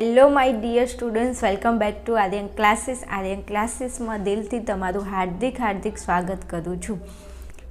Hello my dear students welcome back to Aryan classes Aryan ક્લાસીસમાં દિલથી તમારું હાર્દિક હાર્દિક સ્વાગત કરું છું.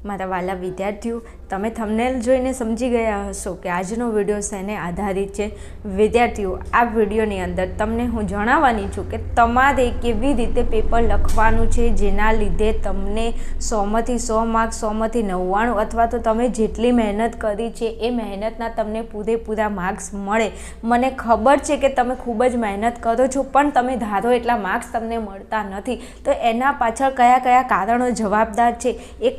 મારા વાલા વિદ્યાર્થીઓ, તમે થંબનેલ જોઈને સમજી ગયા હશો કે આજનો વીડિયો શેને આધારિત છે? વિદ્યાર્થીઓ, આ વિડીયોની અંદર તમને હું જણાવવાની છું કે તમારે કેવી રીતે પેપર લખવાનું છે, જેના લીધે તમને સોમાંથી સો માર્ક્સ સોમાંથી નવ્વાણું અથવા તો તમે જેટલી મહેનત કરી છે, એ મહેનતના તમને પૂરેપૂરા માર્ક્સ મળે. મને ખબર છે કે તમે ખૂબ જ મહેનત કરો છો, પણ તમે ધારો એટલા માર્ક્સ તમને મળતા નથી. તો એના પાછળ કયા કયા કારણો જવાબદાર છે? એ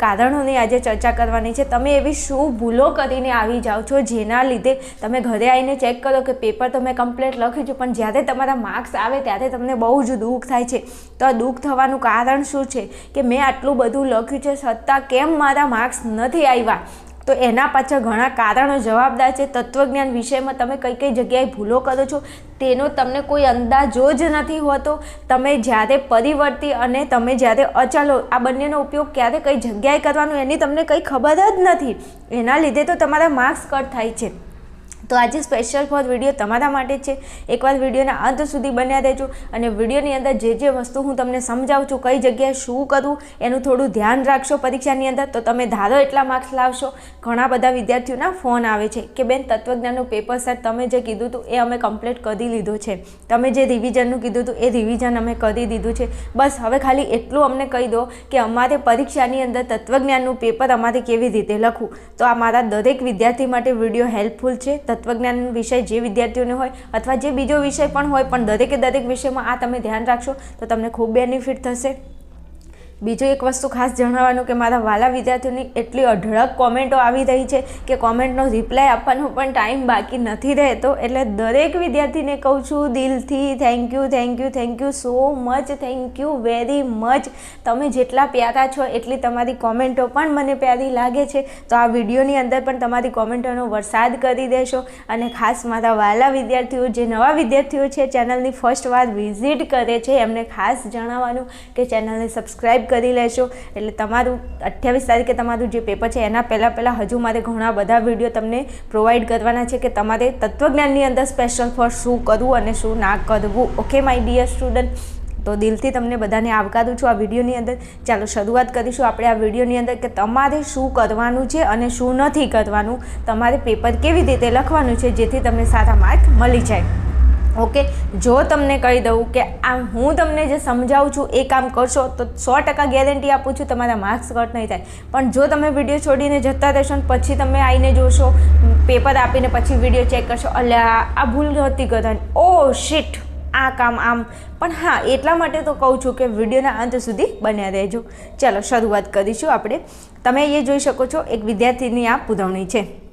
કારણોની આજે ચર્ચા કરવાની છે. તમે એવી શું ભૂલો કરીને આવી જાઓ છો જેના લીધે તમે ઘરે આવીને ચેક કરો કે પેપર તમે કમ્પ્લેટ લખ્યું છે, પણ જ્યારે તમારા માર્ક્સ આવે ત્યારે તમને બહુ જ દુઃખ થાય છે. તો દુઃખ થવાનું કારણ શું છે? કે મેં આટલું બધું લખ્યું છે, છતાં કેમ મારા માર્ક્સ નથી આવ્યા? તો એના પાછળ ઘણા કારણો, જવાબદાર છે, તત્વજ્ઞાન વિષયમાં તમે કઈ કઈ જગ્યાએ ભૂલો કરો છો, તેનો તમને કોઈ અંદાજો જ નથી હોતો. તમે જ્યારે પરિવર્તી અને તમે જ્યારે અચલો, આ બંનેનો ઉપયોગ ક્યારે કઈ જગ્યાએ કરવાનો એની તમને કંઈ ખબર જ નથી. એના લીધે તો તમારા માર્ક્સ કટ થાય છે. તો આજે સ્પેશિયલ ફોર વીડિયો તમારા માટે છે. એકવાર વિડીયોના અંત સુધી બન્યા રહેજો અને વિડીયોની અંદર જે જે વસ્તુ હું તમને સમજાવું છું, કઈ જગ્યાએ શું કરવું, એનું થોડું ધ્યાન રાખશો પરીક્ષાની અંદર. તો તમે ધારો એટલા માર્ક્સ લાવશો. ઘણા બધા વિદ્યાર્થીઓના ફોન આવે છે કે, બેન, તત્વજ્ઞાનનું પેપર સેટ તમે જે કીધું હતું એ અમે કમ્પ્લીટ કરી લીધો છે. તમે જે રિવિઝનનું કીધું હતું એ રિવિઝન અમે કરી દીધું છે. બસ, હવે ખાલી એટલું અમને કહી દો કે અમારે પરીક્ષાની અંદર તત્વજ્ઞાનનું પેપર અમારે કેવી રીતે લખવું? તો આ મારા દરેક વિદ્યાર્થી માટે વીડિયો હેલ્પફુલ છે. તત્વજ્ઞાન વિષય જે વિદ્યાર્થીઓને હોય અથવા જે બીજો વિષય પણ હોય, પણ દરેકે દરેક વિષયમાં આ તમે ધ્યાન રાખશો, તો તમને ખૂબ બેનિફિટ થશે. બીજું એક વસ્તુ ખાસ જણાવવાનું કે મારા વાલા વિદ્યાર્થીઓની એટલી અઢળક કોમેન્ટો આવી રહી છે કે કોમેન્ટનો રિપ્લાય આપવાનો પણ ટાઈમ બાકી નથી રહેતો. એટલે દરેક વિદ્યાર્થીને કહું છું, દિલથી thank you thank you thank you so much thank you very much તમે જેટલા પ્યારા છો એટલી તમારી કોમેન્ટો પણ મને પ્યારી લાગે છે. તો આ વિડીયોની અંદર પણ તમારી કોમેન્ટોનો વરસાદ કરી દેશો. અને ખાસ મારા વાલા વિદ્યાર્થીઓ, જે નવા વિદ્યાર્થીઓ છે, ચેનલની ફર્સ્ટ વાર વિઝિટ કરે છે, એમને ખાસ જણાવવાનું કે ચેનલને સબસ્ક્રાઈબ કરી લેશો. એટલે તમારું અઠ્યાવીસ તારીખે તમારું જે પેપર છે, એના પહેલાં પહેલાં હજુ મારે ઘણા બધા વીડિયો તમને પ્રોવાઈડ કરવાના છે કે તમારે તત્વજ્ઞાનની અંદર સ્પેશિયલ ફોર શું કરવું અને શું ના કરવું. ઓકે માય ડિયર સ્ટુડન્ટ તો દિલથી તમને બધાને આવકારું છું આ વિડીયોની અંદર. ચાલો, શરૂઆત કરીશું આપણે આ વિડીયોની અંદર કે તમારે શું કરવાનું છે અને શું નથી કરવાનું. તમારે પેપર કેવી રીતે લખવાનું છે, જેથી તમને સારા માર્ક મળી જાય. ઓકે? જો તમને કહી દઉં કે આ હું તમને જે સમજાવું છું, એ કામ કરશો, તો સો ટકા ગેરંટી આપું છું, તમારા માર્ક્સ કટ નહીં થાય. પણ જો તમે વીડિયો છોડીને જતા રહેશો ને પછી તમે આવીને જોશો, પેપર આપીને પછી વીડિયો ચેક કરશો અલ્યા આ ભૂલ નહોતી કરવાની ઓ શીટ. આ કામ, આમ. પણ હા, એટલા માટે તો કહું છું કે વિડીયોના અંત સુધી બન્યા રહેજો. ચાલો, શરૂઆત કરીશું આપણે. તમે એ જોઈ શકો છો, એક વિદ્યાર્થીની આ પુરવણી છે.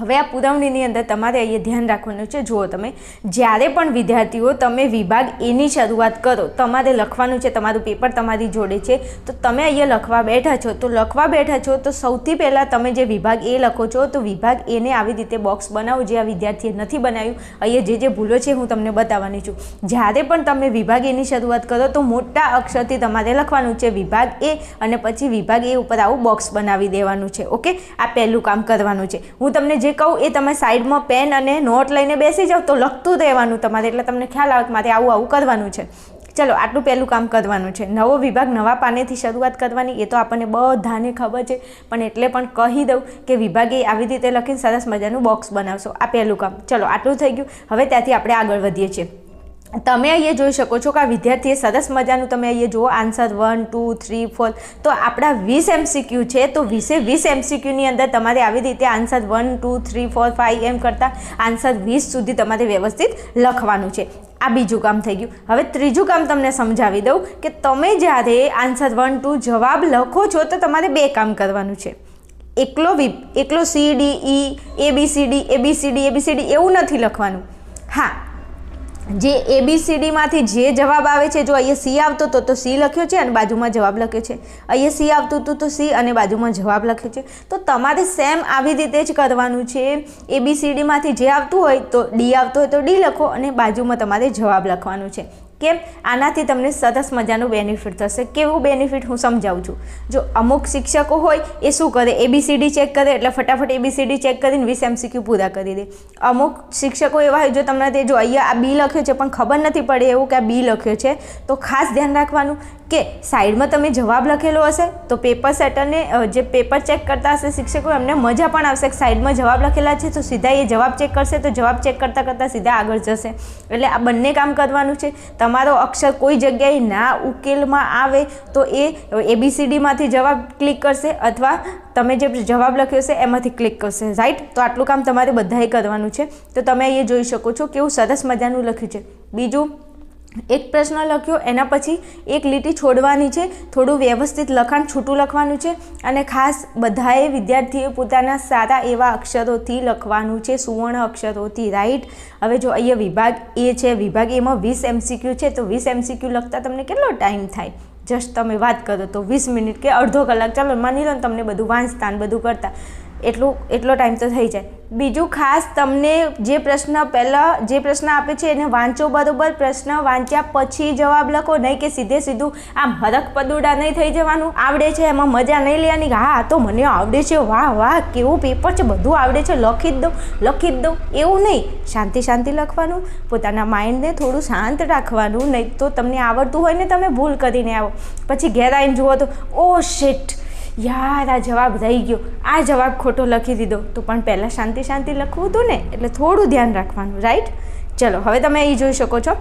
હવે આ પુરવણીની અંદર તમારે અહીંયા ધ્યાન રાખવાનું છે. જુઓ તમે, જ્યારે પણ વિદ્યાર્થીઓ તમે વિભાગ એની શરૂઆત કરો, તમારે લખવાનું છે, તમારું પેપર તમારી જોડે છે, તો તમે અહીંયા લખવા બેઠા છો. તો લખવા બેઠા છો તો સૌથી પહેલાં તમે જે વિભાગ એ લખો છો, તો વિભાગ એને આવી રીતે બોક્સ બનાવો જે આ વિદ્યાર્થીએ નથી બનાવ્યું. અહીંયા જે જે ભૂલો છે હું તમને બતાવવાની છું. જ્યારે પણ તમે વિભાગ એની શરૂઆત કરો, તો મોટા અક્ષરથી તમારે લખવાનું છે વિભાગ એ અને પછી વિભાગ એ ઉપર આવું બોક્સ બનાવી દેવાનું છે. ઓકે? આ પહેલું કામ કરવાનું છે. હું તમને જે કહું એ તમે સાઈડમાં પેન અને નોટ લઈને બેસી જાઓ તો લખતું રહેવાનું તમારે. એટલે તમને ખ્યાલ આવે કે મારે આવું આવું કરવાનું છે. ચલો, આટલું પહેલું કામ કરવાનું છે. નવો વિભાગ નવા પાનેથી શરૂઆત કરવાની, એ તો આપણને બધાને ખબર છે. પણ એટલે પણ કહી દઉં કે વિભાગે આવી રીતે લખીને સરસ મજાનું બોક્સ બનાવશો. આ પહેલું કામ. ચલો, આટલું થઈ ગયું. હવે ત્યાંથી આપણે આગળ વધીએ છીએ. તમે અહીંયા જોઈ શકો છો કે આ વિદ્યાર્થીએ સરસ મજાનું તમે અહીંયા જુઓ answer one two three four તો આપણા વીસ એમસીક્યુ છે, તો વીસે વીસ એમસીક્યુની અંદર તમારે આવી રીતે answer one two three four five એમ કરતાં આન્સર વીસ સુધી તમારે વ્યવસ્થિત લખવાનું છે. આ બીજું કામ થઈ ગયું. હવે ત્રીજું કામ તમને સમજાવી દઉં કે તમે જ્યારે આન્સર વન ટુ જવાબ લખો છો, તો તમારે બે કામ કરવાનું છે. એકલો વિપ, એકલો C D E A B C D A B C D A B C D એવું નથી લખવાનું. હા જે એબીસીડીમાંથી જે જવાબ આવે છે, જો અહીંયા સી આવતો હતો તો સી લખ્યો છે અને બાજુમાં જવાબ લખ્યો છે. અહીંયા સી આવતું હતું તો સી અને બાજુમાં જવાબ લખ્યો છે. તો તમારે સેમ આવી રીતે જ કરવાનું છે. એબીસીડીમાંથી જે આવતું હોય તો ડી આવતો હોય તો ડી લખો અને બાજુમાં તમારે જવાબ લખવાનું છે. કેમ આનાથી તમને સરસ મજાનું બેનિફિટ થશે. કેવું બેનિફિટ હું સમજાવું છું? જો અમુક શિક્ષકો હોય, એ શું કરે? એબીસીડી ચેક કરે, એટલે ફટાફટ એબીસીડી ચેક કરીને વીસ એમસીક્યુ પૂરા કરી દે. અમુક શિક્ષકો એવા હોય, જો તમને તે જો અહીંયા આ બી લખ્યો છે, પણ ખબર નથી પડે એવું કે આ બી લખ્યો છે, તો ખાસ ધ્યાન રાખવાનું કે સાઈડમાં તમે જવાબ લખેલો હશે, તો પેપર સેટરને જે પેપર ચેક કરતા હશે શિક્ષકો, એમને મજા પણ આવશે કે સાઈડમાં જવાબ લખેલા છે, તો સીધા એ જવાબ ચેક કરશે, તો જવાબ ચેક કરતાં કરતાં સીધા આગળ જશે. એટલે આ બંને કામ કરવાનું છે. તમારો અક્ષર કોઈ જગ્યાએ ના ઉકેલમાં આવે તો એ એબીસીડીમાંથી જવાબ ક્લિક કરશે અથવા તમે જે જવાબ લખ્યો છે એમાંથી ક્લિક કરશે. રાઈટ તો આટલું કામ તમારે બધાએ કરવાનું છે. તો તમે અહીંયા જોઈ શકો છો કેવું સરસ મજાનું લખ્યું છે. બીજું એક પ્રશ્ન લખ્યો, એના પછી એક લીટી છોડવાની છે, થોડું વ્યવસ્થિત લખાણ છૂટું લખવાનું છે અને ખાસ બધાએ વિદ્યાર્થીઓ પોતાના સારા એવા અક્ષરોથી લખવાનું છે, સુવર્ણ અક્ષરોથી રાઈટ હવે જો અહીંયા વિભાગ એ છે, વિભાગ એમાં વીસ એમસીક્યુ છે, તો વીસ એમસીક્યુ લખતા તમને કેટલો ટાઈમ થાય? જસ્ટ તમે વાત કરો તો વીસ મિનિટ કે અડધો કલાક. ચાલો માની લો તમને બધું વાંચતા ને બધું કરતા. એટલું, એટલો ટાઈમ તો થઈ જાય. બીજું ખાસ તમને જે પ્રશ્ન પહેલાં, જે પ્રશ્ન આપે છે એને વાંચો બરાબર. પ્રશ્ન વાંચ્યા પછી જવાબ લખો. નહીં કે સીધે સીધું આમ હરક પદુડા નહીં થઈ જવાનું. આવડે છે એમાં મજા નહીં લેવાની હા તો મને આવડે છે. વાહ વાહ, કેવું પેપર છે? બધું આવડે છે. લખી જ દઉં, લખી જ દઉં. એવું નહીં. શાંતિ શાંતિ લખવાનું. પોતાના માઇન્ડને થોડું શાંત રાખવાનું. નહીં તો તમને આવડતું હોય ને તમે ભૂલ કરીને આવો. પછી ઘેર આવીને જુઓ તો ઓ શિટ. યાર, આ જવાબ રહી ગયો. આ જવાબ ખોટો લખી દીધો. તો પણ પહેલાં શાંતિ શાંતિ લખવું હતું ને? એટલે થોડું ધ્યાન રાખવાનું રાઈટ ચલો, હવે તમે એ જોઈ શકો છો.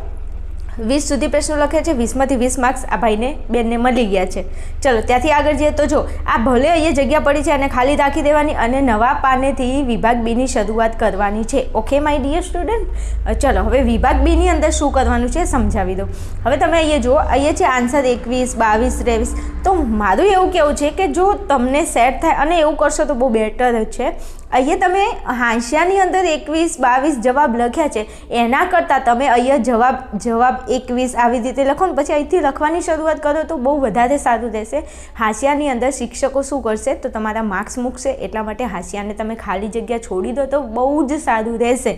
વીસ સુધી પ્રશ્નો લખ્યા છે. વીસમાંથી વીસ માર્ક્સ આ ભાઈને, બેનને મળી ગયા છે. ચલો, ત્યાંથી આગળ જઈએ. તો જો, આ ભલે અહીંયા જગ્યા પડી છે અને ખાલી રાખી દેવાની અને નવા પાનેથી વિભાગ બીની શરૂઆત કરવાની છે. ઓકે માય ડિયર સ્ટુડન્ટ ચલો, હવે વિભાગ બીની અંદર શું કરવાનું છે સમજાવી દો. હવે તમે અહીંયા જુઓ, અહીંયા છે આન્સર એકવીસ, બાવીસ, ત્રેવીસ. તો મારું એવું કહેવું છે કે જો તમને સેટ થાય, અને એવું કરશો તો બહુ બેટર છે. અહીંયા તમે હાંસિયાની અંદર એકવીસ, બાવીસ જવાબ લખ્યા છે. એના કરતાં તમે અહીંયા જવાબ જવાબ એકવીસ આવી રીતે લખો ને પછી અહીંથી લખવાની શરૂઆત કરો તો બહુ વધારે સારું રહેશે. હાંસિયાની અંદર શિક્ષકો શું કરશે? તો તમારા માર્ક્સ મૂકશે. એટલા માટે હાંસિયાને તમે ખાલી જગ્યા છોડી દો તો બહુ જ સારું રહેશે.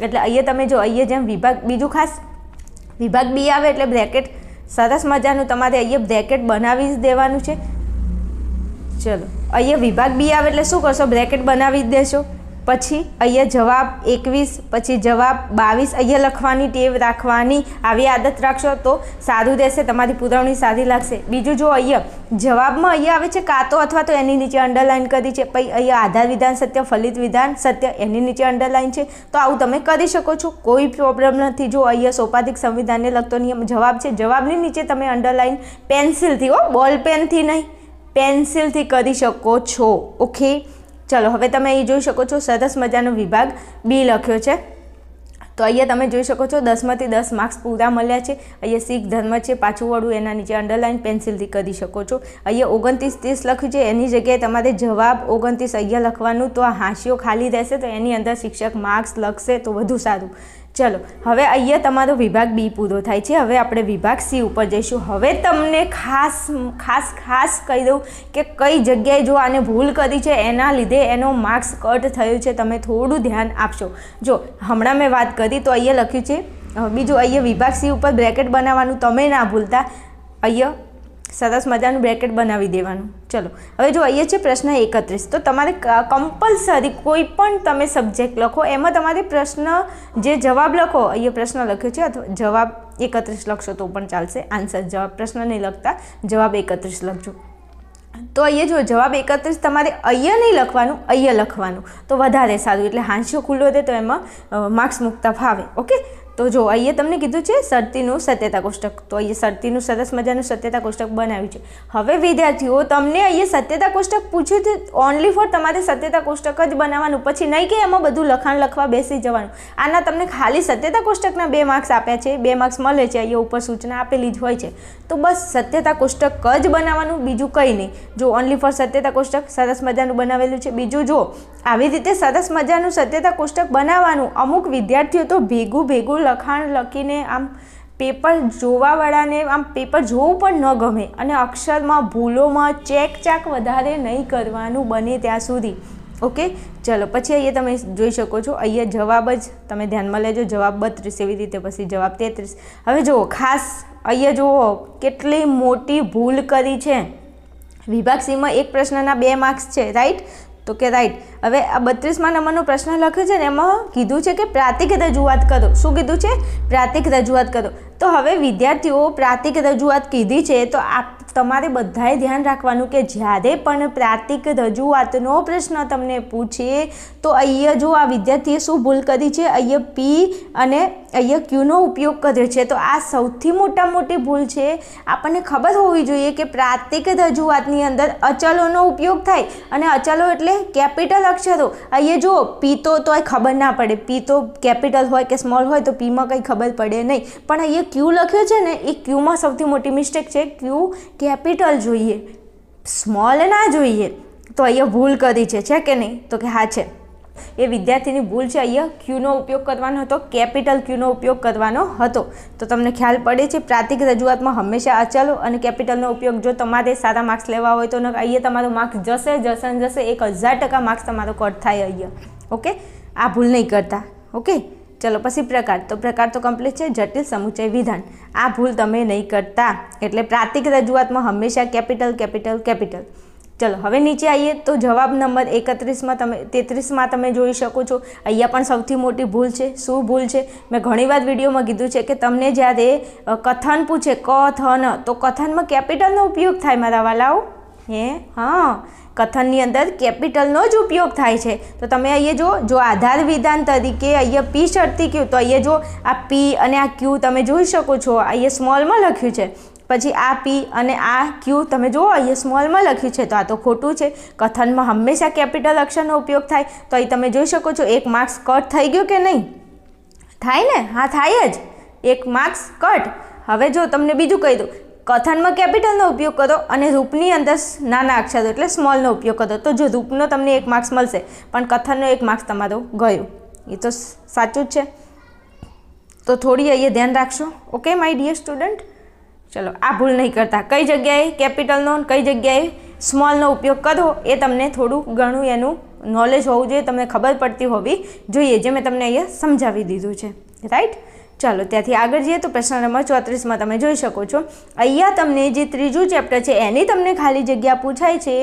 એટલે અહીંયા તમે જો અહીંયા જેમ વિભાગ, બીજું ખાસ વિભાગ બી આવે એટલે બ્રેકેટ, સરસ મજાનું તમારે અહીંયા બ્રેકેટ બનાવી જ દેવાનું છે. ચલો. અહીંયા વિભાગ બી આવે એટલે શું કરશો? બ્રેકેટ બનાવી દેશો. પછી અહીંયા જવાબ એકવીસ, પછી જવાબ બાવીસ અહીંયા લખવાની ટેવ રાખવાની, આવી આદત રાખશો તો સારું રહેશે, તમારી પુરવણી સારી લાગશે. બીજું જો અહીંયા જવાબમાં અહીંયા આવે છે કાતો અથવા તો એની નીચે અંડરલાઇન કરી છે, પછી અહીંયા આધાર વિધાન, સત્ય, ફલિત વિધાન, સત્ય એની નીચે અંડરલાઇન છે. તો આવું તમે કરી શકો છો, કોઈ પ્રોબ્લેમ નથી. જો અહીંયા સોપાધિક સંવિધાનને લગતો નિયમ જવાબ છે, જવાબની નીચે તમે અંડરલાઇન પેન્સિલથી હો બોલ પેનથી નહીં. પેન્સિલથી કરી શકો છો. ઓકે ચલો, હવે તમે અહીં જોઈ શકો છો સરસ મજાનો વિભાગ. બી લખ્યો છે. તો અહીંયા તમે જોઈ શકો છો દસમાંથી દસ માર્ક્સ પૂરા મળ્યા છે. અહીંયા શીખ, ધર્મ છે, પાછું વળું, એના નીચે અંડરલાઇન પેન્સિલથી કરી શકો છો. અહીંયા ઓગણત્રીસ ત્રીસ લખ્યું છે, એની જગ્યાએ તમારે જવાબ ઓગણત્રીસ અહીંયા લખવાનું, તો આ હાંસીઓ ખાલી રહેશે, તો એની અંદર શિક્ષક માર્ક્સ લખશે, તો વધુ સારું. ચલો, હવે અહીંયા તમારો વિભાગ બી પૂરો થાય છે. હવે આપણે વિભાગ સી ઉપર જઈશું. હવે તમને ખાસ ખાસ ખાસ કહી દઉં કે કઈ જગ્યાએ જો આને ભૂલ કરી છે, એના લીધે એનો માર્ક્સ કટ થયું છે, તમે થોડું ધ્યાન આપશો. જો, હમણાં મેં વાત કરી તો અહીંયા લખ્યું છે. બીજું અહીંયા વિભાગ સી ઉપર બ્રેકેટ બનાવવાનું તમે ના ભૂલતા. અહીંયા સરસ મજાનું બ્રેકેટ બનાવી દેવાનું. ચલો, હવે જો અહીંયા છે પ્રશ્ન એકત્રીસ, તો તમારે કમ્પલસરી કોઈ પણ તમે સબ્જેક્ટ લખો, એમાં તમારે પ્રશ્ન જે જવાબ લખો, અહીંયા પ્રશ્ન લખ્યો છે, અથવા જવાબ એકત્રીસ લખશો તો પણ ચાલશે આન્સર જવાબ, પ્રશ્ન નહીં લખતા, જવાબ એકત્રીસ લખજો. તો અહીંયા જો જવાબ એકત્રીસ તમારે અહીંયા નહીં લખવાનું, અહીંયા લખવાનું, તો વધારે સારું, એટલે હાંસિયો ખુલ્લો રહે તો એમાં માર્ક્સ મૂકતા ફાવે ઓકે તો જો, અહીંયા તમને કીધું છે, શરતીનું સત્યતા કોષ્ટક. તો અહીંયા શરતીનું સરસ મજાનું સત્યતા કોષ્ટક બનાવ્યું છે. હવે વિદ્યાર્થીઓ, તમને અહીંયા સત્યતા કોષ્ટક પૂછ્યું છે ઓનલી ફોર તમારે સત્યતા કોષ્ટક જ બનાવવાનું. પછી નહીં કે એમાં બધું લખાણ લખવા બેસી જવાનું. આના તમને ખાલી સત્યતા કોષ્ટકના બે માર્ક્સ આપ્યા છે. બે માર્ક્સ મળે છે, અહીંયા ઉપર સૂચના આપેલી જ હોય છે. તો બસ સત્યતા કોષ્ટક જ બનાવવાનું, બીજું કંઈ નહીં. જો ઓનલી ફોર સત્યતા કોષ્ટક સરસ મજાનું બનાવેલું છે. બીજું જો, આવી રીતે સરસ મજાનું સત્યતા કોષ્ટક બનાવવાનું અમુક વિદ્યાર્થીઓ તો ભેગું ભેગું લખાણ લખીને આમ પેપર જોવાવાળાને આમ પેપર જોવું પણ ન ગમે અને અક્ષરમાં ભૂલોમાં ચેક ચાક વધારે નહીં કરવાનું બને ત્યાં સુધી. ઓકે? ચલો, પછી અહીંયા તમે જોઈ શકો છો, અહીંયા જવાબ જ તમે ધ્યાનમાં લેજો, જવાબ બત્રીસ, એવી રીતે પછી જવાબ તેત્રીસ. હવે જુઓ, ખાસ અહીંયા જુઓ, કેટલી મોટી ભૂલ કરી છે. વિભાગ સીમાં એક પ્રશ્નના બે માર્ક્સ છે રાઈટ તો કે રાઈટ હવે આ બત્રીસમાં નંબરનો પ્રશ્ન લખ્યો છે ને એમાં કીધું છે કે પ્રાતિક રજૂઆત કરો. શું કીધું છે? પ્રાતિક રજૂઆત કરો. તો હવે વિદ્યાર્થીઓ પ્રાતિક રજૂઆત કીધી છે તો આપ તમારે બધાએ ધ્યાન રાખવાનું કે જ્યારે પણ પ્રાતિક રજૂઆતનો પ્રશ્ન તમને પૂછે તો અહીંયા જો આ વિદ્યાર્થીએ શું ભૂલ કરી છે? અહીંયા પી અને અહીંયા ક્યુનો ઉપયોગ કર્યો છે. તો આ સૌથી મોટા મોટી ભૂલ છે. આપણને ખબર હોવી જોઈએ કે પ્રાતિક રજૂઆતની અંદર અચલોનો ઉપયોગ થાય અને અચલો એટલે કેપિટલ અક્ષરો અહીંયા જો પીતો તો તોય ખબર ના પડે. પીતો કેપિટલ હોય કે સ્મોલ હોય તો પીમાં કંઈ ખબર પડે નહીં. પણ અહીંયા ક્યુ લખ્યો છે ને, એ ક્યુમાં સૌથી મોટી મિસ્ટેક છે. ક્યુ કેપિટલ જોઈએ. સ્મોલ ના જોઈએ. તો અહીંયા ભૂલ કરી છે. છે કે નહીં? તો કે હા છે. એ વિદ્યાર્થીની ભૂલ છે, અહીંયા ક્યુનો ઉપયોગ કરવાનો હતો, કેપિટલ ક્યુનો ઉપયોગ કરવાનો હતો. તો તમને ખ્યાલ પડે છે પ્રાતિક રજૂઆતમાં હંમેશા અચલો અને કેપિટલનો ઉપયોગ જો તમારે સારા માર્ક્સ લેવા હોય તો અહીંયા તમારો માર્ક્સ જશે જશે ને જશે, એક હજાર ટકા માર્ક્સ તમારો કટ થાય અહીંયા. ઓકે? આ ભૂલ નહીં કરતા. ઓકે? ચલો, પછી પ્રકાર. તો પ્રકાર તો કમ્પ્લીટ છે, જટિલ સમુચય વિધાન. આ ભૂલ તમે નહીં કરતા. એટલે પ્રાતિક રજૂઆતમાં હંમેશા કેપિટલ કેપિટલ કેપિટલ. ચલો, હવે નીચે આવીએ તો જવાબ નંબર એકત્રીસમાં તમે, તેત્રીસમાં તમે જોઈ શકો છો. અહીંયા પણ સૌથી મોટી ભૂલ છે. શું ભૂલ છે? મેં ઘણીવાર વિડીયોમાં કીધું છે કે તમને જ્યારે કથન પૂછે, કથન, તો કથનમાં કેપિટલનો ઉપયોગ થાય મારા વાલાઓ? હે? હા. કથનની અંદર કેપિટલનો જ ઉપયોગ થાય છે. તો તમે અહીંયા જો જો આધાર વિધાન તરીકે અહીંયા પી શરતી ક્યુ તો અહીંયા જો આ પી અને આ ક્યુ તમે જોઈ શકો છો. અહીંયા સ્મોલમાં લખ્યું છે. પછી આ પી અને આ ક્યુ તમે જુઓ, અહીંયા સ્મોલમાં લખ્યું છે, તો આ તો ખોટું છે. કથનમાં હંમેશા કેપિટલ અક્ષરનો ઉપયોગ થાય. તો અહીં તમે જોઈ શકો છો, એક માર્ક્સ કટ થઈ ગયો કે નહીં? થાય ને? હા, થાય જ. એક માર્ક્સ કટ હવે જો તમને બીજું કહી દઉં. કથનમાં કેપિટલનો ઉપયોગ કરો અને રૂપની અંદર નાના અક્ષરો, એટલે સ્મોલનો ઉપયોગ કરો. તો જો રૂપનો તમને એક માર્ક્સ મળશે, પણ કથનનો એક માર્ક્સ તમારો ગયો. એ તો સાચું જ છે. તો થોડી અહીંયા ધ્યાન રાખશો. ઓકે માય ડિયર સ્ટુડન્ટ ચલો, આ ભૂલ નહીં કરતા. કઈ જગ્યાએ કેપિટલનો કઈ જગ્યાએ સ્મોલનો ઉપયોગ કરો એ તમને થોડું ઘણું એનું નોલેજ હોવું જોઈએ. તમને ખબર પડતી હોવી જોઈએ, જે મેં તમને અહીંયા સમજાવી દીધું છે. રાઈટ ચાલો, ત્યાંથી આગળ જઈએ તો પ્રશ્ન નંબર ચોત્રીસમાં તમે જોઈ શકો છો. અહીંયા તમને જે ત્રીજું ચેપ્ટર છે, એની તમને ખાલી જગ્યા પૂછાય છે.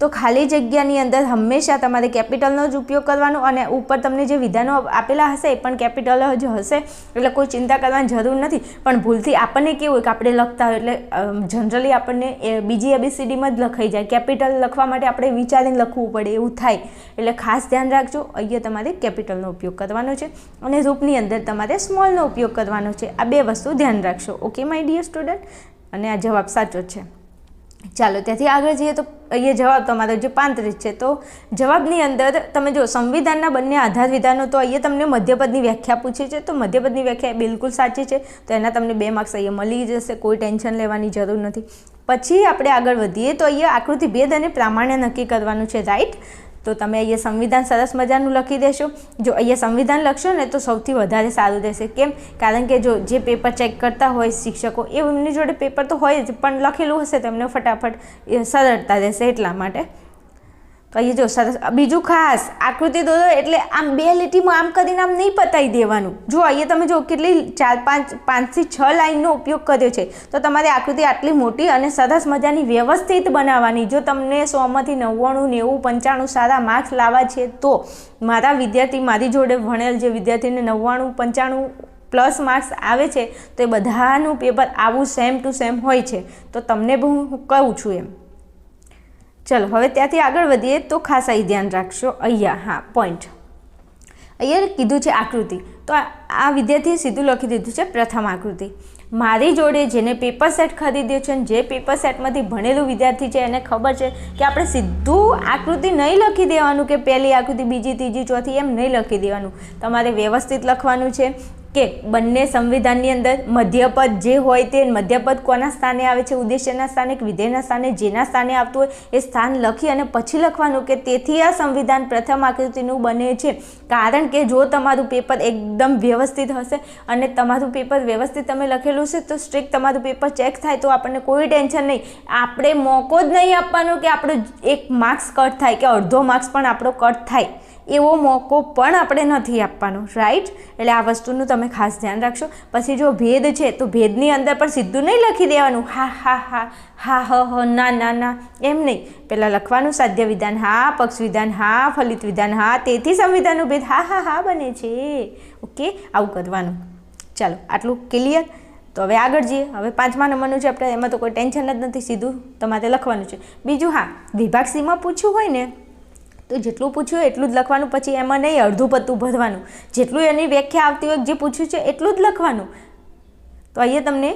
તો ખાલી જગ્યાની અંદર હંમેશા તમારે કેપિટલનો જ ઉપયોગ કરવાનો અને ઉપર તમને જે વિધાનો આપેલા હશે એ પણ કેપિટલ જ હશે. એટલે કોઈ ચિંતા કરવાની જરૂર નથી. પણ ભૂલથી આપણને કેવું હોય કે આપણે લખતા હોય એટલે જનરલી આપણને બીજી એબીસીડીમાં જ લખાઈ જાય. કેપિટલ લખવા માટે આપણે વિચારીને લખવું પડે, એવું થાય. એટલે ખાસ ધ્યાન રાખજો. અહીંયા તમારે કેપિટલનો ઉપયોગ કરવાનો છે અને રૂપની અંદર તમારે સ્મોલનો ઉપયોગ કરવાનો છે. આ બે વસ્તુ ધ્યાન રાખશો. ઓકે માય ડિયર સ્ટુડન્ટ અને આ જવાબ સાચો છે. ચાલો, ત્યાંથી આગળ જઈએ તો અહીંયા જવાબ તમારો જે પાંત્રીસ છે, તો જવાબની અંદર તમે જો સંવિધાનના બંને આધાર વિધાનો, તો અહીંયા તમને મધ્યપદની વ્યાખ્યા પૂછી છે. તો મધ્યપદની વ્યાખ્યા બિલકુલ સાચી છે. તો એના તમને બે માર્ક્સ અહીંયા મળી જશે. કોઈ ટેન્શન લેવાની જરૂર નથી. પછી આપણે આગળ વધીએ તો અહીંયા આકૃતિ ભેદ અને પ્રામાણ્ય નક્કી કરવાનું છે. રાઈટ? તો તમે અહીંયા સંવિધાન સરસ મજાનું લખી દેશો. જો અહીંયા સંવિધાન લખશો ને તો સૌથી વધારે સારું રહેશે. કેમ? કારણ કે જો જે પેપર ચેક કરતા હોય શિક્ષકો, એ એમની જોડે પેપર તો હોય જ, પણ લખેલું હશે તેમને ફટાફટ સરળતા રહેશે એટલા માટે. તો અહીંયા જો, સરસ. બીજું ખાસ, આકૃતિ દોરો એટલે આમ બે લીટીમાં આમ કરીને આમ નહીં પતાવી દેવાનું. જો, અહીંયા તમે જો કેટલી ચાર, પાંચ પાંચથી છ લાઇનનો ઉપયોગ કર્યો છે, તો તમારી આકૃતિ આટલી મોટી અને સરસ મજાની વ્યવસ્થિત બનાવવાની. જો તમને સોમાંથી નવ્વાણું, નેવું, પંચાણું સારા માર્ક્સ લાવવા છે, તો મારા વિદ્યાર્થી, મારી જોડે ભણેલ જે વિદ્યાર્થીને નવ્વાણું, પંચાણું પ્લસ માર્ક્સ આવે છે, તો એ બધાનું પેપર આવું સેમ ટુ સેમ હોય છે. તો તમને હું કહું છું એમ. ચલો, હવે ત્યાંથી આગળ વધીએ તો ખાસ અહીં ધ્યાન રાખશો. અહીંયા, હા પોઈન્ટ અહીંયા કીધું છે આકૃતિ. તો આ- વિદ્યાર્થીએ સીધું લખી દીધું છે પ્રથમ આકૃતિ. મારી જોડે જેને પેપર સેટ ખરીદ્યો છે જે પેપર સેટમાંથી ભણેલું વિદ્યાર્થી છે, એને ખબર છે કે આપણે સીધું આકૃતિ નહીં લખી દેવાનું કે પહેલી આકૃતિ, બીજી, ત્રીજી, ચોથી, એમ નહીં લખી દેવાનું. તમારે વ્યવસ્થિત લખવાનું છે. કે બંને સંવિધાનની અંદર મધ્યપદ જે હોય તે મધ્યપદ કોના સ્થાને આવે છે? ઉદ્દેશ્યના સ્થાને કે વિધેયના સ્થાને? જેના સ્થાને આવતું હોય એ સ્થાન લખી અને પછી લખવાનું કે તેથી આ સંવિધાન પ્રથમ આકૃતિનું બને છે. કારણ કે જો તમારું પેપર એકદમ વ્યવસ્થિત હશે અને તમારું પેપર વ્યવસ્થિત તમે લખેલું છે, તો સ્ટ્રિક્ટ તમારું પેપર ચેક થાય તો આપણને કોઈ ટેન્શન નહીં. આપણે મોકો જ નહીં આપવાનો કે આપણો એક માર્ક્સ કટ થાય કે અડધો માર્ક્સ પણ આપણો કટ થાય. એવો મોકો પણ આપણે નથી આપવાનો રાઈટ એટલે આ વસ્તુનું તમે ખાસ ધ્યાન રાખશો. પછી જો ભેદ છે, તો ભેદની અંદર પણ સીધું નહીં લખી દેવાનું, હા હા હા હા, હ હ, ના ના ના, એમ નહીં. પહેલાં લખવાનું સાધ્ય વિધાન, હા, પક્ષ વિધાન, હા, ફલિત વિધાન, હા, તેથી સંવિધાનનો ભેદ, હા હા હા, બને છે. ઓકે, આવું કરવાનું. ચાલો, આટલું ક્લિયર તો હવે આગળ જઈએ. હવે પાંચમા નંબરનું છે આપણે, એમાં તો કોઈ ટેન્શન જ નથી, સીધું તમારે લખવાનું છે. બીજું, હા વિભાગ સીમાં પૂછ્યું હોય ને તો જેટલું પૂછ્યું એટલું જ લખવાનું, પછી એમાં નહીં અડધું પત્તું ભરવાનું. જેટલું એની વ્યાખ્યા આવતી હોય, જે પૂછ્યું છે એટલું જ લખવાનું. તો અહીંયા તમને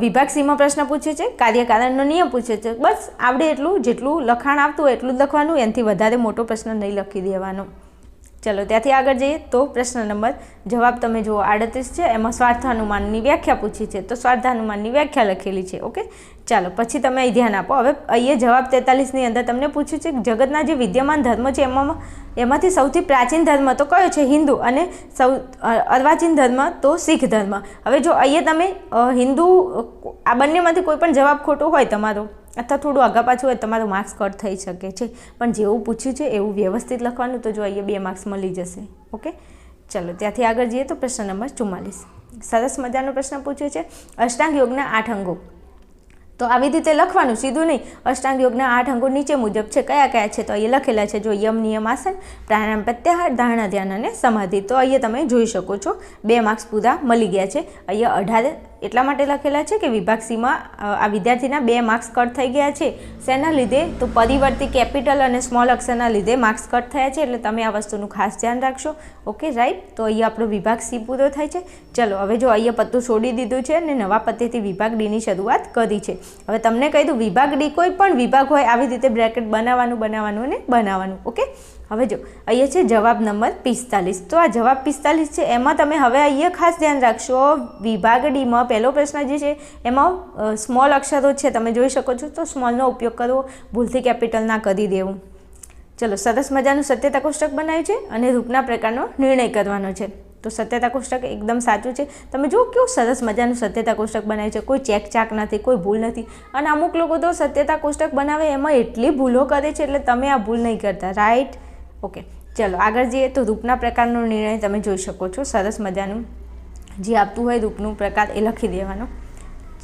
વિભાગ સીમાં પ્રશ્ન પૂછે છે, કાર્યકારણનો નિયમ પૂછે છે. બસ, આવડે એટલું, જેટલું લખાણ આવતું હોય એટલું જ લખવાનું, એનાથી વધારે મોટો પ્રશ્ન નહીં લખી દેવાનો. ચલો, ત્યાંથી આગળ જઈએ, તો પ્રશ્ન નંબર, જવાબ તમે જુઓ, આડત્રીસ છે, એમાં સ્વાર્થાનુમાનની વ્યાખ્યા પૂછી છે. તો સ્વાર્થાનુમાનની વ્યાખ્યા લખેલી છે, ઓકે? ચાલો, પછી તમે અહીં ધ્યાન આપો. હવે અહીંયા જવાબ તેતાલીસની અંદર તમને પૂછ્યું છે કે જગતના જે વિદ્યમાન ધર્મ છે, એમાં એમાંથી સૌથી પ્રાચીન ધર્મ તો કયો છે? હિન્દુ અને સૌ અર્વાચીન ધર્મ તો શીખ ધર્મ. હવે જો અહીંયા તમે હિન્દુ આ બંનેમાંથી કોઈ પણ જવાબ ખોટો હોય તમારો, અથવા થોડું આગા પાછું હોય તમારું માર્ક્સ કટ થઈ શકે છે. પણ જેવું પૂછ્યું છે, એવું વ્યવસ્થિત લખવાનું તો જો અહીંયા બે માર્ક્સ મળી જશે. ઓકે? ચલો, ત્યાંથી આગળ જઈએ તો પ્રશ્ન નંબર ચુમ્માલીસ. સરસ મજાનો પ્રશ્ન પૂછ્યો છે. અષ્ટાંગ યોગના આઠ અંગો. તો આવી રીતે લખવાનું સીધું નહીં. અષ્ટાંગ યોગના આઠ અંગો નીચે મુજબ છે. કયા કયા છે? તો અહીંયા લખેલા છે જો યમ, નિયમ, આસન, પ્રાણાયામ, પ્રત્યાહાર, ધારણા, ધ્યાન અને સમાધિ. તો અહીંયા તમે જોઈ શકો છો. બે માર્ક્સ પૂરા મળી ગયા છે. અહીંયા અઢાર એટલા માટે લખેલા છે કે વિભાગ સીમાં આ વિદ્યાર્થીના બે માર્ક્સ કટ થઈ ગયા છે. શેના લીધે? તો પરિવર્તી કેપિટલ અને સ્મોલ અક્ષરના લીધે માર્ક્સ કટ થયા છે, એટલે તમે આ વસ્તુનું ખાસ ધ્યાન રાખશો. Okay, right? તો અહીંયા આપણો વિભાગ સી પૂરો થાય છે. ચલો, હવે જો અહીંયા પત્તું છોડી દીધું છે અને નવા પત્તેથી વિભાગ ડીની શરૂઆત કરી છે. હવે તમને કહી દઉં, વિભાગ ડી કોઈ પણ વિભાગ હોય, આવી રીતે બ્રેકેટ બનાવવાનું બનાવવાનું અને બનાવવાનું. ઓકે? હવે જો, અહીંયા છે જવાબ નંબર પિસ્તાલીસ. તો આ જવાબ પિસ્તાલીસ છે, એમાં તમે હવે અહીંયા ખાસ ધ્યાન રાખશો, વિભાગ ડીમાં પહેલો પ્રશ્ન જે છે, એમાં સ્મોલ અક્ષરો છે, તમે જોઈ શકો છો, તો સ્મોલનો ઉપયોગ કરવો, ભૂલથી કેપિટલ ના કરી દેવું. ચલો, સરસ મજાનું સત્યતા કોષ્ટક બનાવ્યું છે અને રૂપના પ્રકારનો નિર્ણય કરવાનો છે. તો સત્યતા કોષ્ટક એકદમ સાચું છે. તમે જુઓ કેવું સરસ મજાનું સત્યતા કોષ્ટક બનાવ્યું છે. કોઈ ચેક ચાક નથી, કોઈ ભૂલ નથી. અને અમુક લોકો તો સત્યતા કોષ્ટક બનાવે એમાં એટલી ભૂલો કરે છે, એટલે તમે આ ભૂલ નહીં કરતા. રાઈટ? ઓકે, ચલો, આગળ જઈએ તો રૂપના પ્રકારનો નિર્ણય તમે જોઈ શકો છો. સરસ મજાનું જે આપતું હોય રૂપનું પ્રકાર એ લખી દેવાનો.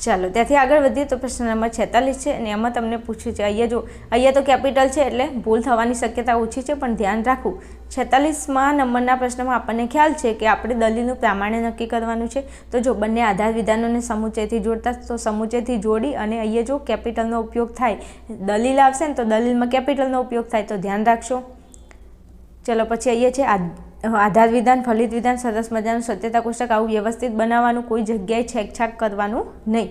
ચાલો, ત્યાંથી આગળ વધીએ તો પ્રશ્ન નંબર છેતાલીસ છે અને એમાં તમને પૂછ્યું છે, અહીંયા જો, અહીંયા તો કેપિટલ છે એટલે ભૂલ થવાની શક્યતા ઓછી છે, પણ ધ્યાન રાખવું. છેતાલીસમાં નંબરના પ્રશ્નમાં આપણને ખ્યાલ છે કે આપણે દલીલનું પ્રામાણ્ય નક્કી કરવાનું છે. તો જો બંને આધાર વિધાનોને સમુચયથી જોડતા, તો સમુચયથી જોડી અને અહીંયા જો કેપિટલનો ઉપયોગ થાય, દલીલ આવશે ને તો દલીલમાં કેપિટલનો ઉપયોગ થાય, તો ધ્યાન રાખશો. ચલો, પછી અહીંયા છે આધાર વિધાન, ફલિત વિધાન, સરસ મજાનું સત્યતા કોષ્ટક આવું વ્યવસ્થિત બનાવવાનું, કોઈ જગ્યાએ છેકછાક કરવાનું નહીં.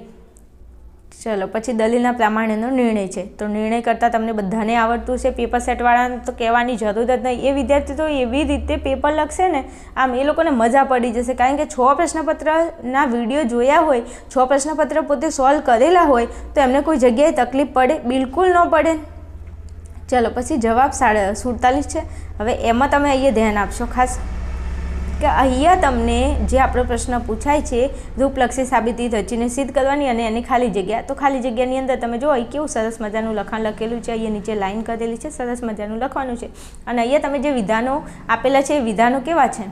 ચલો, પછી દલીલના પ્રામાણ્યનો નિર્ણય છે. તો નિર્ણય કરતાં તમને બધાને આવડતું છે પેપર સેટવાળાને તો કહેવાની જરૂર જ નહીં. એ વિદ્યાર્થી તો એવી રીતે પેપર લખશે ને, આમ એ લોકોને મજા પડી જશે. કારણ કે છ પ્રશ્નપત્રના વીડિયો જોયા હોય, છ પ્રશ્નપત્ર પોતે સોલ્વ કરેલા હોય, તો એમને કોઈ જગ્યાએ તકલીફ પડે? બિલકુલ ન પડે. ચલો, પછી જવાબ સાડા સુડતાલીસ છે. હવે એમાં તમે અહીંયા ધ્યાન આપશો ખાસ. કે અહીંયા તમને જે આપણો પ્રશ્ન પૂછાય છે, રૂપલક્ષી સાબિતી રચીને સિદ્ધ કરવાની અને એની ખાલી જગ્યા. તો ખાલી જગ્યાની અંદર તમે જો અહીં કેવું સરસ મજાનું લખાણ લખેલું છે, અહીંયા નીચે લાઈન કરેલી છે, સરસ મજાનું લખવાનું છે. અને અહીંયા તમે જે વિધાનો આપેલા છે, એ વિધાનો કેવા છે?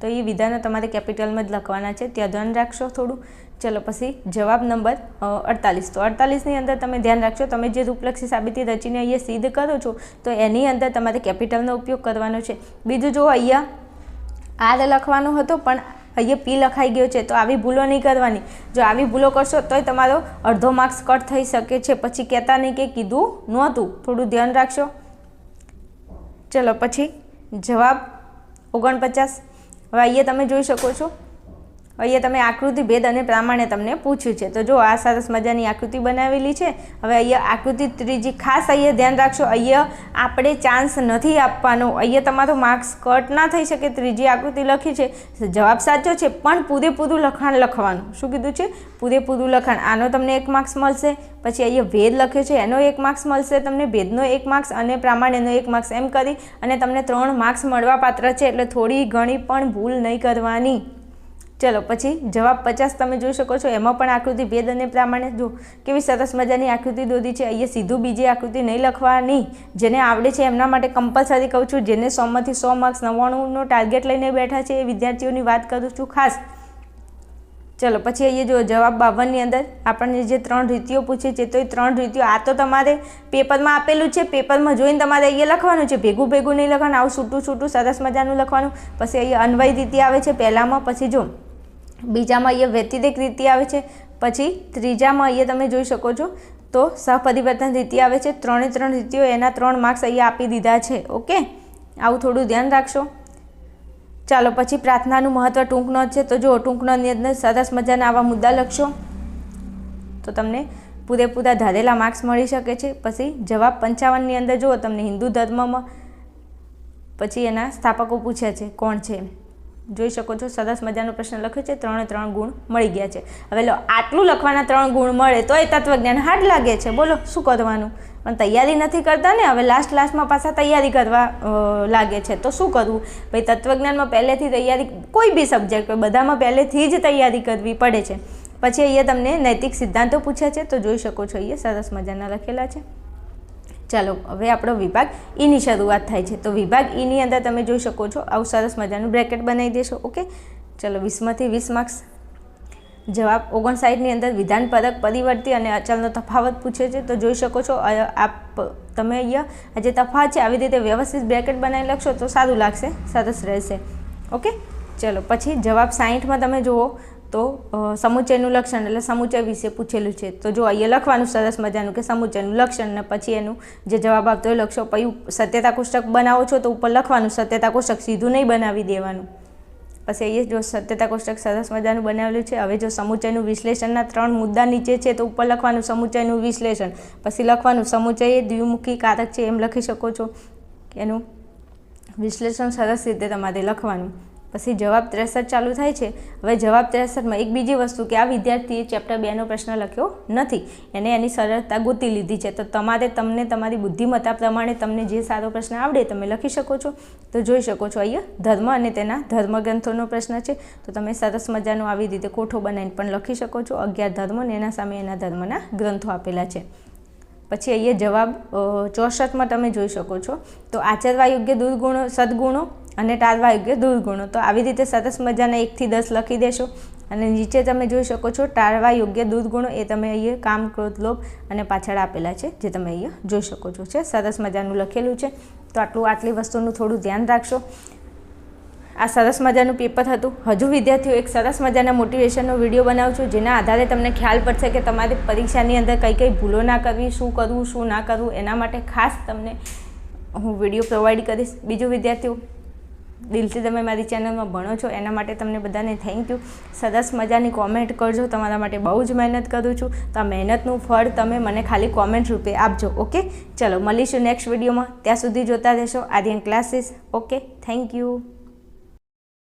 તો એ વિધાનો તમારે કેપિટલમાં જ લખવાના છે. ત્યાં ધ્યાન રાખશો થોડું. ચલો પછી જવાબ નંબર અડતાલીસ. તો અડતાલીસની અંદર તમે ધ્યાન રાખશો તમે જે રૂપલક્ષી સાબિતી રચીને અહીંયા સિદ્ધ કરો છો, તો એની અંદર તમારે કેપિટલનો ઉપયોગ કરવાનો છે. બીજું જો અહીંયા આર લખવાનો હતો, પણ અહીંયા પી લખાઈ ગયો છે, તો આવી ભૂલો નહીં કરવાની. જો આવી ભૂલો કરશો, તોય તમારો અડધો માર્ક્સ કટ થઈ શકે છે. પછી કહેતા નહીં કે કીધું નહોતું. થોડું ધ્યાન રાખશો. ચલો પછી જવાબ ઓગણપચાસ. હવે અહીંયા તમે જોઈ શકો છો અહીંયા તમે આકૃતિ ભેદ અને પ્રમાણે તમને પૂછ્યું છે. તો જો આ સરસ મજાની આકૃતિ બનાવેલી છે, હવે અહીંયા આકૃતિ ત્રીજી ખાસ અહીંયા ધ્યાન રાખશો, અહીંયા આપણે ચાન્સ નથી આપવાનો. અહીંયા તમારો માર્ક્સ કટ ના થઈ શકે, ત્રીજી આકૃતિ લખી છે. જવાબ સાચો છે, પણ પૂરેપૂરું લખાણ લખવાનું. શું કીધું છે? પૂરેપૂરું લખાણ. આનો તમને એક માર્ક્સ મળશે, પછી અહીંયા ભેદ લખ્યો છે, એનો એક માર્ક્સ મળશે, તમને ભેદનો એક માર્ક્સ અને પ્રામાણ્યનો એક માર્ક્સ એમ કરી, અને તમને ત્રણ માર્ક્સ મળવા પાત્ર છે, એટલે થોડી ઘણી પણ ભૂલ નહીં કરવાની. ચલો, પછી જવાબ પચાસ તમે જોઈ શકો છો. એમાં પણ આકૃતિ ભેદ અને પ્રમાણે જો કેવી સરસ મજાની આકૃતિ દોરી છે. અહીંયા સીધું બીજી આકૃતિ નહીં લખવાની, જેને આવડે છે એમના માટે કમ્પલસરી કહું છું. જેને સોમાંથી સો માર્ક્સ નવ્વાણુંનો ટાર્ગેટ લઈને બેઠા છે એ વિદ્યાર્થીઓની વાત કરું છું ખાસ. ચલો, પછી અહીંયા જો જવાબ બાવનની અંદર. આપણને જે ત્રણ રીતિઓ પૂછે છે તો એ ત્રણ રીતિઓ આ તો તમારે પેપરમાં આપેલું છે. પેપરમાં જોઈને તમારે અહીંયા લખવાનું છે. ભેગું ભેગું નહીં લખવાનું, આવું છૂટું છૂટું સરસ મજાનું લખવાનું. પછી અહીંયા અન્વય રીતિ આવે છે પહેલામાં. પછી જો બીજામાં અહીંયા વ્યતિરેક રીતિ આવે છે, પછી ત્રીજામાં અહીંયા તમે જોઈ શકો છો, તો સહપરિવર્તન રીતિ આવે છે, ત્રણે ત્રણ રીતિઓ એના ત્રણ માર્ક્સ અહીંયા આપી દીધા છે, ઓકે? આવું થોડું ધ્યાન રાખશો. ચાલો, પછી પ્રાર્થનાનું મહત્ત્વ ટૂંકનો છે, તો જો ટૂંકનોની અંદર સરસ મજાના આવા મુદ્દા લખશો, તો તમને પૂરેપૂરા ધારેલા માર્ક્સ મળી શકે છે. પછી જવાબ પંચાવનની અંદર જુઓ, તમને હિન્દુ ધર્મમાં, પછી એના સ્થાપકો પૂછ્યા છે, કોણ છે? જોઈ શકો છો. સરસ મજાનો પ્રશ્ન લખ્યો છે. ત્રણે ત્રણ ગુણ મળી ગયા છે. હવે લો, આટલું લખવાના ત્રણ ગુણ મળે તો એ તત્વજ્ઞાન હાર્ડ લાગે છે. બોલો, શું કરવાનું? પણ તૈયારી નથી કરતા ને, હવે લાસ્ટ લાસ્ટમાં પાછા તૈયારી કરવા લાગે છે. તો શું કરવું? ભાઈ, તત્વજ્ઞાનમાં પહેલેથી તૈયારી, કોઈ બી સબ્જેક્ટ બધામાં પહેલેથી જ તૈયારી કરવી પડે છે. પછી અહીંયા તમને નૈતિક સિદ્ધાંતો પૂછ્યા છે. તો જોઈ શકો છો, અહીંયા સરસ મજાના લખેલા છે. ચાલો, હવે આપણો વિભાગ ઈની શરૂઆત થાય છે. તો વિભાગ ઈની અંદર તમે જોઈ શકો છો, આવું સરસ મજાનું બ્રેકેટ બનાવી દેશો, ઓકે? ચલો, વીસમાંથી વીસ માર્ક્સ. જવાબ ઓગણસાઠની અંદર વિધાન પરક પરિવર્તી અને અચલનો તફાવત પૂછે છે. તો જોઈ શકો છો આપ, તમે અહીંયા આ જે તફાવત છે, આવી રીતે વ્યવસ્થિત બ્રેકેટ બનાવી લખશો તો સારું લાગશે, સરસ રહેશે. ઓકે? ચલો, પછી જવાબ સાહીઠમાં તમે જુઓ. તો સમુચયનું લક્ષણ એટલે સમુચય વિશે પૂછેલું છે. તો જો અહીંયા લખવાનું સરસ મજાનું કે સમુચયનું લક્ષણ ને પછી એનું જે જવાબ આપતો હોય લખશો પછી સત્યતા કોષ્ટક બનાવો છો તો ઉપર લખવાનું સત્યતા કોષ્ટક સીધું નહીં બનાવી દેવાનું. પછી અહીંયા જો સત્યતા કોષ્ટક સરસ મજાનું બનાવેલું છે, હવે જો સમુચયનું વિશ્લેષણના ત્રણ મુદ્દા નીચે છે તો ઉપર લખવાનું સમુચયનું વિશ્લેષણ. પછી લખવાનું સમુચય એ દ્વિમુખી કારક છે એમ લખી શકો છો. એનું વિશ્લેષણ સરસ રીતે તમારે લખવાનું. પછી જવાબ ત્રેસઠ ચાલુ થાય છે. હવે જવાબ ત્રેસઠમાં એક બીજી વસ્તુ કે આ વિદ્યાર્થીએ ચેપ્ટર બેનો પ્રશ્ન લખ્યો નથી. એને એની સરળતા ગોતી લીધી છે. તો તમારે તમને તમારી બુદ્ધિમત્તા પ્રમાણે તમને જે સારો પ્રશ્ન આવડે તમે લખી શકો છો. તો જોઈ શકો છો અહીંયા ધર્મ અને તેના ધર્મગ્રંથોનો પ્રશ્ન છે. તો તમે સરસ મજાનો આવી રીતે કોઠો બનાવીને પણ લખી શકો છો. અગિયાર ધર્મ અને એના સામે એના ધર્મના ગ્રંથો આપેલા છે. પછી અહીંયા જવાબ ચોસઠમાં તમે જોઈ શકો છો. તો આચરવા યોગ્ય દુર્ગુણો, સદગુણો અને ટાળવા યોગ્ય દુર્ગુણો. તો આવી રીતે સરસ મજાના એકથી દસ લખી દેશો અને નીચે તમે જોઈ શકો છો ટાળવા યોગ્ય દુર્ગુણો એ તમે અહીંયા કામ, ક્રોધ, લોભ અને પાછળ આપેલા છે, જે તમે અહીંયા જોઈ શકો છો. છે? સરસ મજાનું લખેલું છે. તો આટલું, આટલી વસ્તુનું થોડું ધ્યાન રાખશો. આ સરસ મજાનું પેપર હતું. હજુ વિદ્યાર્થીઓ એક સરસ મજાના મોટિવેશનનો વીડિયો બનાવું છું જેના આધારે તમને ખ્યાલ પડશે કે તમારે પરીક્ષાની અંદર કઈ કઈ ભૂલો ના કરવી, શું કરવું, શું ના કરવું, એના માટે ખાસ તમને હું વીડિયો પ્રોવાઈડ કરીશ. બીજું વિદ્યાર્થીઓ, દિલથી તમે મારી ચેનલમાં ભણો છો, એના માટે તમને બધાને થેન્ક યુ સરસ મજાની કોમેન્ટ કરજો. તમારા માટે બહુ જ મહેનત કરું છું. તો આ મહેનતનું ફળ તમે મને ખાલી કોમેન્ટ રૂપે આપજો ઓકે ચલો, મળીશું નેક્સ્ટ વિડીયોમાં ત્યાં સુધી જોતા રહેશો. Aryan classes okay thank you